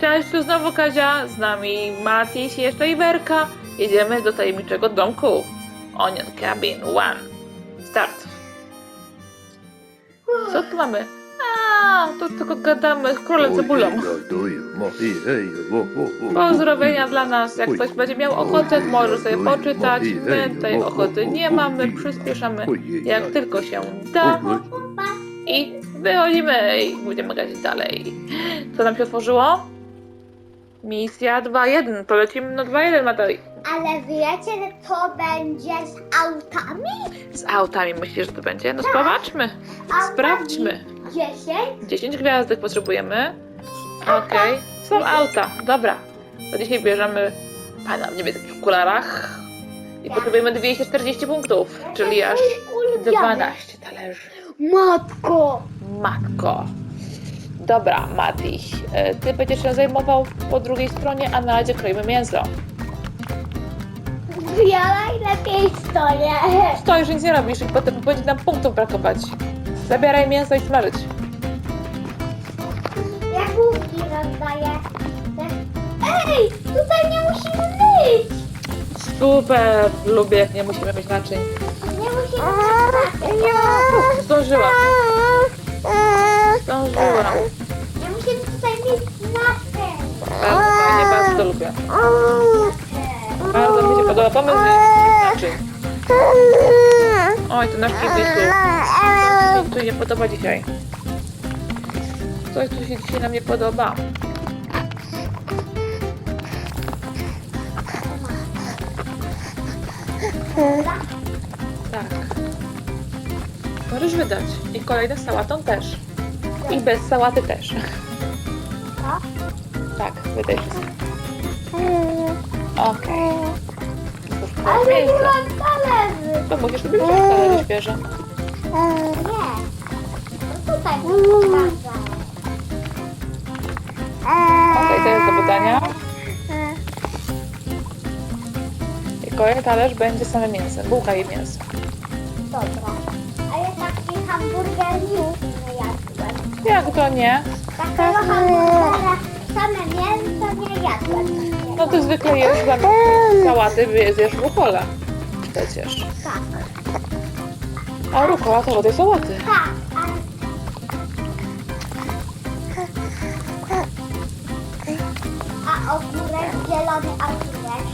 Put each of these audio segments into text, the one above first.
Cześć, tu znowu Kazia, z nami Matis i jeszcze Iwerka. Jedziemy do tajemniczego domku. Onion Cabin One. Start. Co tu mamy? A, to tylko gadamy z królem cebulą. Pozdrowienia dla nas. Jak ktoś będzie miał ochotę, może sobie poczytać. My tej ochoty nie mamy, przyspieszamy jak tylko się da. I wychodzimy i będziemy grać dalej. Co nam się otworzyło? Misja 2-1. To lecimy na 2-1, Matej. Ale wiecie, że to będzie z autami? Z autami myślisz, że to będzie? No zobaczmy. Autami Sprawdźmy. 10? 10 gwiazdek potrzebujemy. Okej. Są auta. Dobra. To dzisiaj bierzemy pana w niebieskich okularach. I potrzebujemy 240 punktów, czyli aż 12 talerzy. Matko! Matko. Dobra, Matiś. e, Ty będziesz się zajmował po drugiej stronie, a na razie kroimy mięso. Ja najlepiej stoję. Stoisz, nic nie robisz i potem będzie nam punktów brakować. Zabieraj mięso i smażyć. Jagódki rozdaję. Ej, tutaj nie musimy być. Super, lubię jak nie musimy mieć naczyń. Nie musimy być. Zdążyłam, zdążyłam. Lubię. Bardzo mi się podoba pomysł, naczyń. Oj, to nasz kibicu. Co tu się nie podoba dzisiaj? Coś tu się dzisiaj nam nie podoba. Tak. Możesz wydać. I kolejne z sałatą też. I bez sałaty też. Tak, wydaj wszystko. Okej. Ale nie mam talerzy. To musisz sobie wziąć talerze świeże. Nie. To tutaj muszę sprawdzać. Okej, to jest do. I kolejny talerz będzie same mięso. Bułka i mięso. Dobra. Ale taki hamburger nigdy nie jadłem. Jak to nie? Takiego hamburgera same mięso nie jadłem. No to zwykle jesz dla sałaty, zjesz rukola. Przecież. Tak, A rukola to do sałaty. tak, ale... A ogórek, zielony ogórek.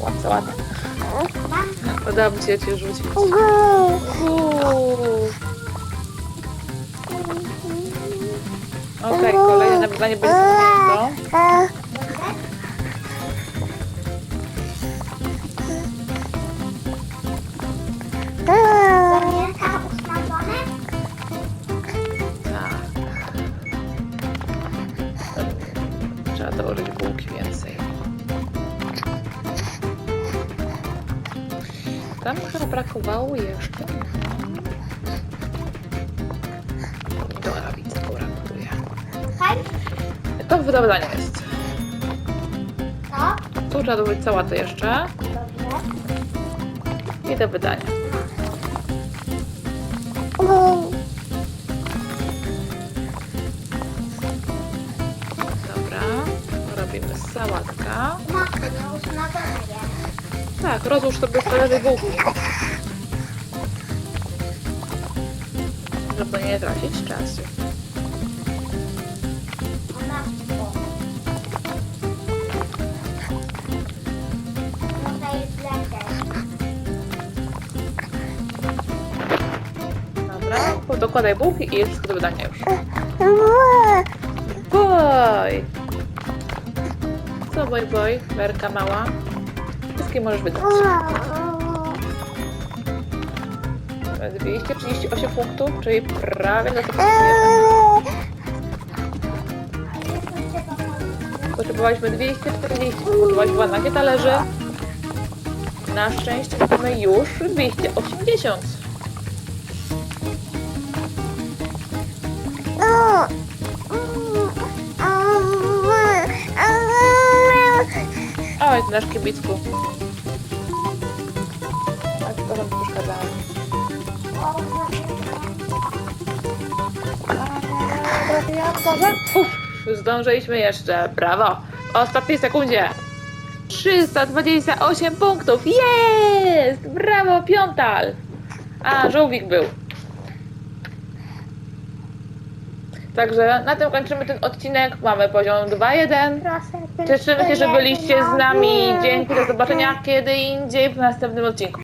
Mam Podoba mi się cię rzucić. Uuu. Okej, kolejne nawiązanie będzie do mięsa usmażone. Tak. Trzeba dołożyć więcej. Tam chyba brakowało jeszcze. To wydanie jest. no, Tu trzeba dołożyć sałatę jeszcze. dobrze. I do wydania. Dobra. Robimy sałatka. Nie usmażone jest. Tak, rozłóż sobie talerze bułki. Żeby nie tracić czasu. Dokładaj bułki i jest wszystko do wydania już. Boj! Co boj boj? Werka mała. Wszystkie możesz wydać. 238 punktów, czyli prawie za to to Potrzebowaliśmy 240, potrzebowaliśmy 12 talerzy. Na szczęście mamy już 280. Oj, nasz kibicku. A przepraszam, że przeszkadzałam. O, Trafiłam, Boże? Uf, zdążyliśmy jeszcze. Brawo. W ostatniej sekundzie. 328 punktów. Jest! Brawo, Piątal. A, żółwik był. Także na tym kończymy ten odcinek. Mamy poziom 2.1. Proszę, Cieszymy się, że byliście z nami. Dzięki, do zobaczenia kiedy indziej w następnym odcinku.